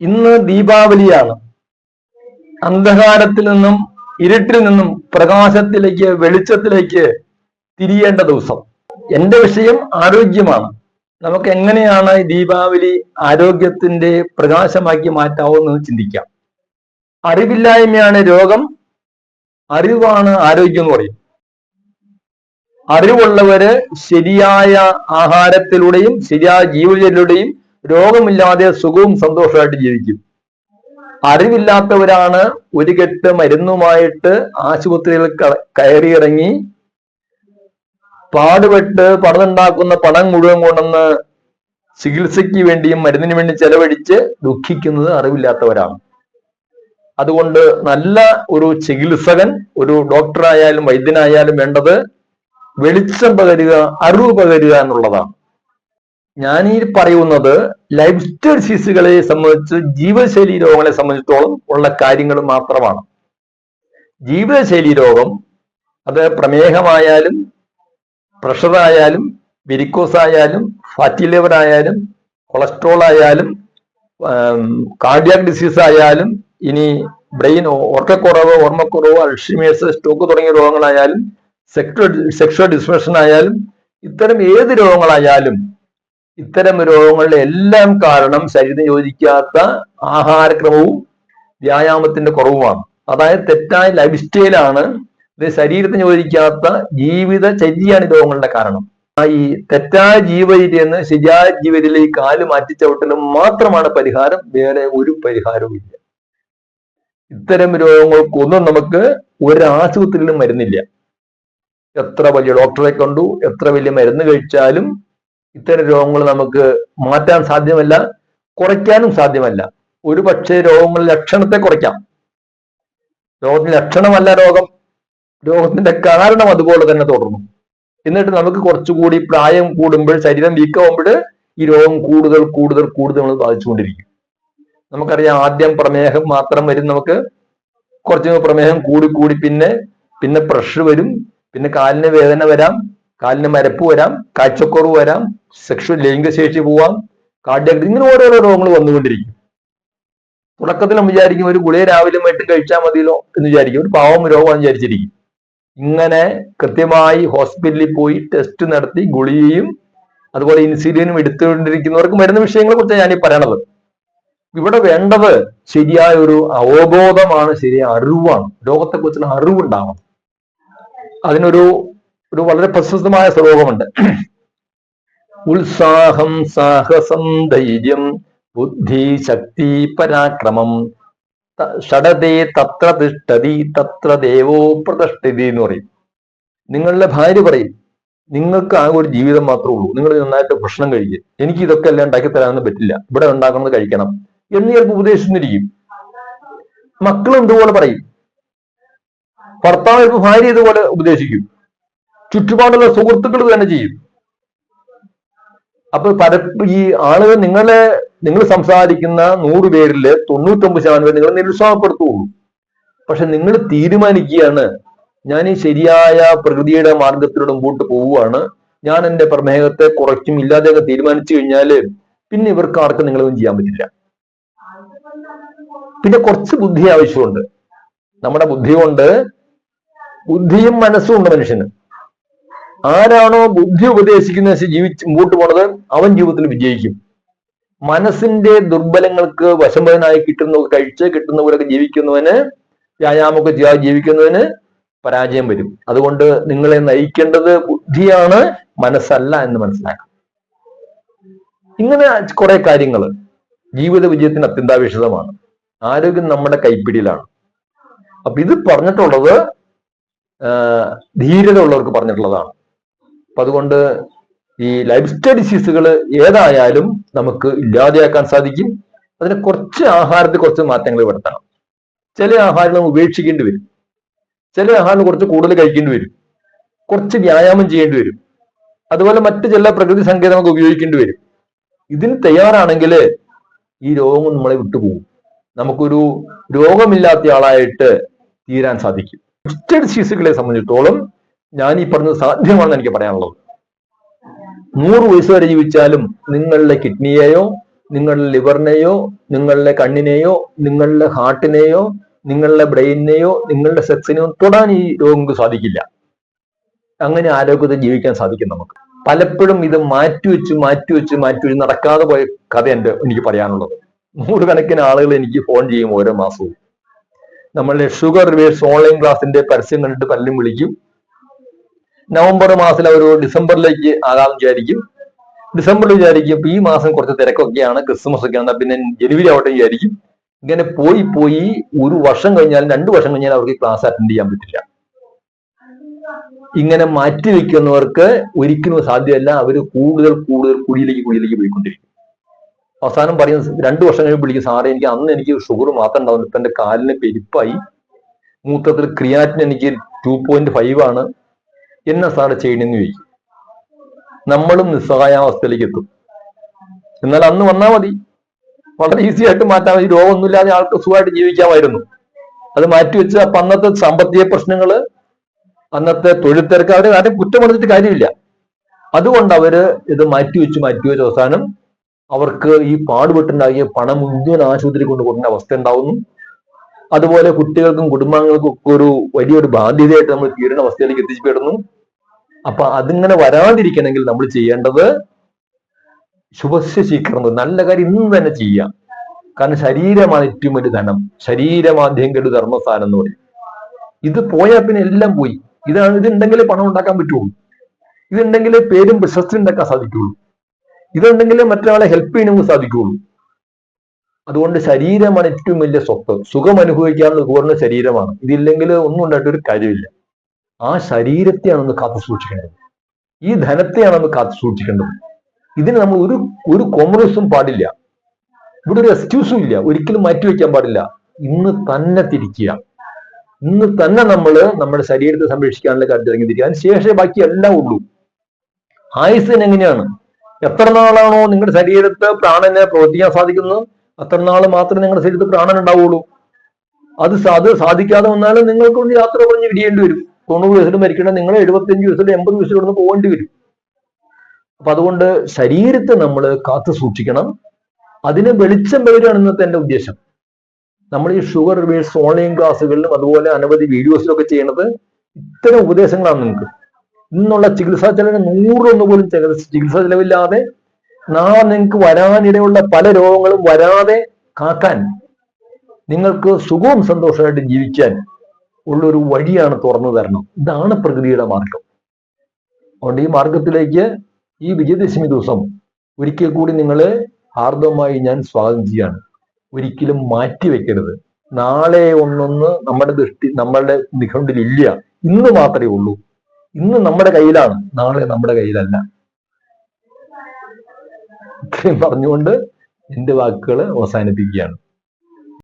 ഇന്ന് ദീപാവലിയാണ്. അന്ധകാരത്തിൽ നിന്നും ഇരുട്ടിൽ നിന്നും പ്രകാശത്തിലേക്ക് വെളിച്ചത്തിലേക്ക് തിരിയേണ്ട ദിവസം. എന്റെ വിഷയം ആരോഗ്യമാണ്. നമുക്ക് എങ്ങനെയാണ് ഈ ദീപാവലി ആരോഗ്യത്തിന്റെ പ്രകാശമാക്കി മാറ്റാവുന്നത് ചിന്തിക്കാം. അറിവില്ലായ്മയാണ് രോഗം. അറിവാണ് ആരോഗ്യം എന്ന് പറയും. അറിവുള്ളവര് ശരിയായ ആഹാരത്തിലൂടെയും ശരിയായ ജീവിതത്തിലൂടെയും രോഗമില്ലാതെ സുഖവും സന്തോഷമായിട്ട് ജീവിക്കും. അറിവില്ലാത്തവരാണ് ഒരു കെട്ട് മരുന്നുമായിട്ട് ആശുപത്രിയിൽ കയറിയിറങ്ങി പാടുപെട്ട് പണമുണ്ടാക്കുന്ന പണം മുഴുവൻ കൊണ്ടുവന്ന് ചികിത്സയ്ക്ക് വേണ്ടിയും മരുന്നിന് വേണ്ടി ചെലവഴിച്ച് ദുഃഖിക്കുന്നത് അറിവില്ലാത്തവരാണ്. അതുകൊണ്ട് നല്ല ഒരു ചികിത്സകൻ ഒരു ഡോക്ടറായാലും വൈദ്യനായാലും വേണ്ടത് വെളിച്ചം പകരുക അറിവ് പകരുക എന്നുള്ളതാണ്. ഞാൻ ഈ പറയുന്നത് ലൈഫ് സ്റ്റൈൽ ഡിസീസുകളെ സംബന്ധിച്ച് ജീവിതശൈലി രോഗങ്ങളെ സംബന്ധിച്ചിടത്തോളം ഉള്ള കാര്യങ്ങൾ മാത്രമാണ്. ജീവിതശൈലി രോഗം അത് പ്രമേഹമായാലും പ്രഷർ ആയാലും വെരിക്കോസ് ആയാലും ഫാറ്റി ലിവർ ആയാലും കൊളസ്ട്രോൾ ആയാലും കാർഡിയാക് ഡിസീസ് ആയാലും ഇനി ബ്രെയിൻ ഓർക്കക്കുറവ് ഓർമ്മക്കുറവ് അൾഷിമേഴ്സ് സ്ട്രോക്ക് തുടങ്ങിയ രോഗങ്ങളായാലും സെക്ഷ്വൽ സെക്ഷൽ ഡിസ്ഫങ്ഷൻ ആയാലും ഇത്തരം ഏത് രോഗങ്ങളായാലും ഇത്തരം രോഗങ്ങളുടെ എല്ലാം കാരണം ശരീരം യോജിക്കാത്ത ആഹാരക്രമവും വ്യായാമത്തിന്റെ കുറവുമാണ്. അതായത് തെറ്റായ ലൈഫ് സ്റ്റൈലാണ് ഇത് ശരീരത്തിന് യോജിക്കാത്ത ജീവിതചര്യയാണ് രോഗങ്ങളുടെ കാരണം. ഈ തെറ്റായ ജീവിതത്തിൽ എന്ന് ശരിയായ ജീവിതത്തിലേക്ക് കാൽ മാറ്റിച്ചവിട്ടലും മാത്രമാണ് പരിഹാരം. വേറെ ഒരു പരിഹാരവും ഇല്ല. ഇത്തരം രോഗങ്ങൾക്കൊന്നും നമുക്ക് ഒരാശുപത്രിയിലും മരുന്നില്ല. എത്ര വലിയ ഡോക്ടറെ കണ്ടു എത്ര വലിയ മരുന്ന് കഴിച്ചാലും ഇത്തരം രോഗങ്ങൾ നമുക്ക് മാറ്റാൻ സാധ്യമല്ല കുറയ്ക്കാനും സാധ്യമല്ല. ഒരു പക്ഷേ രോഗങ്ങളുടെ ലക്ഷണത്തെ കുറയ്ക്കാം. രോഗത്തിന്റെ ലക്ഷണമല്ല രോഗം രോഗത്തിന്റെ കാരണം അതുപോലെ തന്നെ തുടർന്നു. എന്നിട്ട് നമുക്ക് കുറച്ചുകൂടി പ്രായം കൂടുമ്പോൾ ശരീരം വീക്കാവുമ്പോൾ ഈ രോഗം കൂടുതൽ കൂടുതൽ കൂടുതൽ നമ്മൾ ബാധിച്ചുകൊണ്ടിരിക്കും. നമുക്കറിയാം ആദ്യം പ്രമേഹം മാത്രം വരും നമുക്ക്. കുറച്ച് പ്രമേഹം കൂടി കൂടി പിന്നെ പിന്നെ പ്രഷർ വരും. പിന്നെ കാലിന് വേദന വരാം. കാലിന് മരപ്പ് വരാം കാഴ്ചക്കുറവ് വരാം സെക്ഷൽ ലൈംഗികശേഷി പോവാം കാർഡിയാക് ഇങ്ങനെ ഓരോരോ രോഗങ്ങൾ വന്നുകൊണ്ടിരിക്കും. തുടക്കത്തിൽ നമ്മൾ വിചാരിക്കും ഒരു ഗുളിക രാവിലെ വൈകിട്ട് കഴിച്ചാൽ മതിയല്ലോ എന്ന് വിചാരിക്കും. ഒരു പാവം രോഗമാണെന്ന് വിചാരിച്ചിരിക്കും. ഇങ്ങനെ കൃത്യമായി ഹോസ്പിറ്റലിൽ പോയി ടെസ്റ്റ് നടത്തി ഗുളികയും അതുപോലെ ഇൻസുലിനും എടുത്തുകൊണ്ടിരിക്കുന്നവർക്ക് വരുന്ന വിഷയങ്ങളെ കുറിച്ചാണ് ഞാൻ പറയണത്. ഇവിടെ വേണ്ടത് ശരിയായ ഒരു അവബോധമാണ് ശരിയായ അറിവാണ്. രോഗത്തെക്കുറിച്ചുള്ള അറിവുണ്ടാവണം. അതിനൊരു ഒരു വളരെ പ്രശസ്തമായ ശ്ലോകമുണ്ട്. ഉത്സാഹം സാഹസം ധൈര്യം ബുദ്ധി ശക്തി പരാക്രമം ഷടതേ തത്ര തിഷ്ടതി തത്ര ദേവോ പ്രതിഷ്ഠിതി എന്ന് പറയും. നിങ്ങളുടെ ഭാര്യ പറയും നിങ്ങൾക്ക് ആ ഒരു ജീവിതം മാത്രമേ ഉള്ളൂ. നിങ്ങൾ നന്നായിട്ട് ഭക്ഷണം കഴിക്കുക എനിക്ക് ഇതൊക്കെ എല്ലാം ഉണ്ടാക്കി തരാനൊന്നും പറ്റില്ല. ഇവിടെ ഉണ്ടാക്കുന്നത് കഴിക്കണം. എന്ന് ചിലപ്പോൾ ഉപദേശിച്ചിരിക്കും. മക്കളും ഇതുപോലെ പറയും? ഭർത്താവ് ഇപ്പൊ ഭാര്യ ഇതുപോലെ ഉപദേശിക്കും. ചുറ്റുപാടുള്ള സുഹൃത്തുക്കൾ തന്നെ ചെയ്യും. അപ്പൊ പര ഈ ആളുകൾ നിങ്ങളെ നിങ്ങൾ സംസാരിക്കുന്ന നൂറ് പേരിൽ തൊണ്ണൂറ്റൊമ്പത് ശതമാനം നിങ്ങൾ നിരുത്സാഹപ്പെടുത്തുള്ളൂ. പക്ഷെ നിങ്ങൾ തീരുമാനിക്കുകയാണ് ഞാൻ ഈ ശരിയായ പ്രകൃതിയുടെ മാർഗത്തിലൂടെ മുമ്പോട്ട് പോവുകയാണ് ഞാൻ എന്റെ പ്രമേഹത്തെ കുറയ്ക്കും ഇല്ലാതെയൊക്കെ തീരുമാനിച്ചു കഴിഞ്ഞാൽ പിന്നെ ഇവർക്ക് ആർക്കും നിങ്ങളൊന്നും ചെയ്യാൻ പറ്റില്ല. പിന്നെ കുറച്ച് ബുദ്ധി ആവശ്യമുണ്ട്. നമ്മുടെ ബുദ്ധി കൊണ്ട് ബുദ്ധിയും മനസ്സും ഉണ്ട് മനുഷ്യന്. ആരാണോ ബുദ്ധി ഉപദേശിക്കുന്ന ജീവിച്ച് മുമ്പോട്ട് പോണത് അവൻ ജീവിതത്തിൽ വിജയിക്കും. മനസ്സിന്റെ ദുർബലങ്ങൾക്ക് വശംബനായി കിട്ടുന്ന കഴിച്ച് കിട്ടുന്നവരൊക്കെ ജീവിക്കുന്നവന് വ്യായാമമൊക്കെ ചെയ്യാതെ ജീവിക്കുന്നവന് പരാജയം വരും. അതുകൊണ്ട് നിങ്ങളെ നയിക്കേണ്ടത് ബുദ്ധിയാണ് മനസ്സല്ല എന്ന് മനസ്സിലാക്കാം. ഇങ്ങനെ കുറെ കാര്യങ്ങൾ ജീവിത വിജയത്തിന് അത്യന്താപേക്ഷിതമാണ്. ആരോഗ്യം നമ്മുടെ കൈപ്പിടിയിലാണ്. അപ്പൊ ഇത് പറഞ്ഞിട്ടുള്ളത് ധീരത ഉള്ളവർക്ക് പറഞ്ഞിട്ടുള്ളതാണ്. അപ്പൊ അതുകൊണ്ട് ഈ ലൈഫ് സ്റ്റൈൽ ഡിസീസുകൾ ഏതായാലും നമുക്ക് ഇല്ലാതെയാക്കാൻ സാധിക്കും. അതിന് കുറച്ച് ആഹാരത്തിൽ കുറച്ച് മാറ്റങ്ങൾ വരുത്തണം. ചില ആഹാരം ഉപേക്ഷിക്കേണ്ടി വരും. ചില ആഹാരം കുറച്ച് കൂടുതൽ കഴിക്കേണ്ടി വരും. കുറച്ച് വ്യായാമം ചെയ്യേണ്ടി വരും. അതുപോലെ മറ്റ് ചില പ്രകൃതി സംഗീതം നമുക്ക് ഉപയോഗിക്കേണ്ടി വരും. ഇതിന് തയ്യാറാണെങ്കിൽ ഈ രോഗം നമ്മളെ വിട്ടുപോകും. നമുക്കൊരു രോഗമില്ലാത്ത ആളായിട്ട് തീരാൻ സാധിക്കും. ഡിസീസുകളെ സംബന്ധിച്ചിടത്തോളം ഞാൻ ഈ പറഞ്ഞത് സാധ്യമാണെന്ന് എനിക്ക് പറയാനുള്ളത്. നൂറ് വയസ്സ് വരെ ജീവിച്ചാലും നിങ്ങളുടെ കിഡ്നിയെയോ നിങ്ങളുടെ ലിവറിനെയോ നിങ്ങളുടെ കണ്ണിനെയോ നിങ്ങളുടെ ഹാർട്ടിനെയോ നിങ്ങളുടെ ബ്രെയിനിനെയോ നിങ്ങളുടെ സെക്സിനെയോ തൊടാൻ ഈ രോഗങ്ങൾക്ക് സാധിക്കില്ല. അങ്ങനെ ആരോഗ്യത്തെ ജീവിക്കാൻ സാധിക്കും നമുക്ക്. പലപ്പോഴും ഇത് മാറ്റിവെച്ച് മാറ്റിവെച്ച് മാറ്റിവെച്ച് നടക്കാതെ പോയ കഥ എന്റെ എനിക്ക് പറയാനുള്ളത്. നൂറുകണക്കിന് ആളുകൾ എനിക്ക് ഫോൺ ചെയ്യും ഓരോ മാസവും. നമ്മളുടെ ഷുഗർ റിവേഴ്സ് ഓൺലൈൻ ക്ലാസിന്റെ പരസ്യം കണ്ടിട്ട് പലരും വിളിക്കും. നവംബർ മാസത്തിൽ അവർ ഡിസംബറിലേക്ക് ആകാമെന്ന് വിചാരിക്കും. ഡിസംബറിൽ വിചാരിക്കും ഈ മാസം കുറച്ച് തിരക്കൊക്കെയാണ് ക്രിസ്മസ് ഒക്കെ ആണ് പിന്നെ ജനുവരി ആവട്ടെ വിചാരിക്കും. ഇങ്ങനെ പോയി പോയി ഒരു വർഷം കഴിഞ്ഞാൽ രണ്ടു വർഷം കഴിഞ്ഞാൽ അവർക്ക് ക്ലാസ് അറ്റൻഡ് ചെയ്യാൻ പറ്റില്ല. ഇങ്ങനെ മാറ്റി വെക്കുന്നവർക്ക് ഒരിക്കലും സാധ്യമല്ല. അവർ കൂടുതൽ കൂടുതൽ കുഴിയിലേക്ക് കുഴിയിലേക്ക് പോയിക്കൊണ്ടിരിക്കും. അവസാനം പറയും രണ്ടു വർഷം കഴിയുമ്പോൾ വിളിക്കും സാറേ എനിക്ക് അന്ന് എനിക്ക് ഷുഗർ മാത്രം ഉണ്ടാവുന്നു ഇപ്പൊ എന്റെ കാലിന് പെരുപ്പായി. മൂത്രത്തിൽ ക്രിയാറ്റിന് എനിക്ക് ടു പോയിന്റ് ഫൈവ് ആണ്. എന്നെ സാറ് ചെയ്യണമെന്ന് ചോദിക്കും. നമ്മളും നിസ്സഹായാവസ്ഥയിലേക്ക് എത്തും എന്നാൽ അന്ന് വന്നാൽ മതി. വളരെ ഈസി ആയിട്ട് മാറ്റാൻ മതി. രോഗമൊന്നുമില്ലാതെ ആൾക്ക് സുഖമായിട്ട് ജീവിക്കാമായിരുന്നു. അത് മാറ്റിവെച്ച അപ്പൊ അന്നത്തെ സാമ്പത്തിക പ്രശ്നങ്ങൾ അന്നത്തെ തൊഴിൽ തിരക്ക് അവരെ ആരും കുറ്റം പറഞ്ഞിട്ട് കാര്യമില്ല. അതുകൊണ്ട് അവർ ഇത് മാറ്റിവെച്ച് മാറ്റിവെച്ച്. അവസാനം അവർക്ക് ഈ പാടുപെട്ടുണ്ടാക്കിയ പണം മുഴുവൻ ആശുപത്രി കൊണ്ട് അവസ്ഥ ഉണ്ടാവുന്നു. അതുപോലെ കുട്ടികൾക്കും കുടുംബാംഗങ്ങൾക്കും ഒക്കെ ഒരു വലിയൊരു ബാധ്യതയായിട്ട് നമ്മൾ തീരുന്ന അവസ്ഥയിലേക്ക് എത്തിച്ചപ്പെടുന്നു അപ്പൊ അതിങ്ങനെ വരാതിരിക്കണമെങ്കിൽ നമ്മൾ ചെയ്യേണ്ടത് ശുഭസ്യ നല്ല കാര്യം ഇന്ന് തന്നെ ചെയ്യാം. കാരണം ശരീരമാണ് ഏറ്റവും വലിയ ധനം. ശരീരമാദ്യം കെടു ധർമ്മസ്ഥാനം എന്ന് പറയും. ഇത് പോയാൽ പിന്നെ എല്ലാം പോയി. ഇതാണ് ഇതുണ്ടെങ്കിലേ പണം ഉണ്ടാക്കാൻ പറ്റുള്ളൂ. ഇതുണ്ടെങ്കിലേ പേരും പ്രശസ്തി ഉണ്ടാക്കാൻ സാധിക്കുള്ളൂ. ഇതുണ്ടെങ്കിലേ മറ്റൊരാളെ ഹെൽപ്പ് നമുക്ക് സാധിക്കുള്ളൂ. അതുകൊണ്ട് ശരീരമാണ് ഏറ്റവും വലിയ സ്വത്ത്. സുഖം അനുഭവിക്കാനുള്ള പൂർണ ശരീരമാണ്. ഇതില്ലെങ്കിൽ ഒന്നും ഉണ്ടായിട്ട് ഒരു കാര്യമില്ല. ആ ശരീരത്തെയാണ് ഒന്ന് കാത്തു സൂക്ഷിക്കേണ്ടത്. ഈ ധനത്തെയാണ് ഒന്ന് കാത്തു സൂക്ഷിക്കേണ്ടത്. ഇതിന് നമ്മൾ ഒരു ഒരു കോംപ്രമൈസും പാടില്ല. ഇവിടെ ഒരു എക്സ്ക്യൂസും ഇല്ല. ഒരിക്കലും മാറ്റിവെക്കാൻ പാടില്ല. ഇന്ന് തന്നെ തിരിക്കുക. ഇന്ന് തന്നെ നമ്മൾ നമ്മുടെ ശരീരത്തെ സംരക്ഷിക്കാനുള്ള കാര്യത്തിൽ ഇറങ്ങിത്തിരിക്കുക തിരിക്കുക. ശേഷമേ ബാക്കി എല്ലാം ഉള്ളൂ. ആയുസ്സിന് എങ്ങനെയാണ്? എത്ര നാളാണോ നിങ്ങളുടെ ശരീരത്ത് പ്രാണനെ പ്രവർത്തിക്കാൻ സാധിക്കുന്നത് അത്ര നാൾ മാത്രമേ നിങ്ങളുടെ ശരീരത്തിൽ പ്രാണൻ ഉണ്ടാവുള്ളൂ അത് അത് സാധിക്കാതെ വന്നാലും നിങ്ങൾക്ക് യാത്ര പറഞ്ഞ് വിടിയേണ്ടി വരും. തൊണ്ണൂറ് വയസ്സിൽ മരിക്കണം നിങ്ങൾ എഴുപത്തിയഞ്ച് വയസ്സിൽ എൺപത് വയസ്സിൽ ഇവിടുന്ന് പോകേണ്ടി വരും. അപ്പൊ അതുകൊണ്ട് ശരീരത്തെ നമ്മൾ കാത്തു സൂക്ഷിക്കണം. അതിന് വെളിച്ചം വരികയാണ് ഇന്നത്തെ എന്റെ ഉദ്ദേശം. നമ്മൾ ഈ ഷുഗർ റിവേഴ്സ് ഓൺലൈൻ ക്ലാസ്സുകളിലും അതുപോലെ അനവധി വീഡിയോസിലും ഒക്കെ ചെയ്യുന്നത് ഇത്തരം ഉപദേശങ്ങളാണ് നിങ്ങൾക്ക്. ഇന്നുള്ള ചികിത്സാ ചെലവിന് നൂറൊന്ന് പോലും ചികിത്സാ ചെലവില്ലാതെ നാളെ നിങ്ങൾക്ക് വരാനിടയുള്ള പല രോഗങ്ങളും വരാതെ കാക്കാൻ നിങ്ങൾക്ക് സുഖവും സന്തോഷമായിട്ട് ജീവിക്കാൻ ഉള്ളൊരു വഴിയാണ് തുറന്നു തരണം. ഇതാണ് പ്രകൃതിയുടെ മാർഗം. അതുകൊണ്ട് ഈ മാർഗത്തിലേക്ക് ഈ വിജയദശമി ദിവസം ഒരിക്കൽ കൂടി നിങ്ങളെ ഹാർദവമായി ഞാൻ സ്വാഗതം ചെയ്യാണ് ഒരിക്കലും മാറ്റി വെക്കരുത്. നാളെ ഒന്നൊന്ന് നമ്മുടെ ദൃഷ്ടി നമ്മളുടെ നിഘണ്ടിൽ ഇല്ല ഇന്ന് മാത്രമേ ഉള്ളൂ. ഇന്ന് നമ്മുടെ കയ്യിലാണ്. നാളെ നമ്മുടെ കയ്യിലല്ല. ഇത്രയും പറഞ്ഞുകൊണ്ട് എന്റെ വാക്കുകൾ അവസാനിപ്പിക്കുകയാണ്.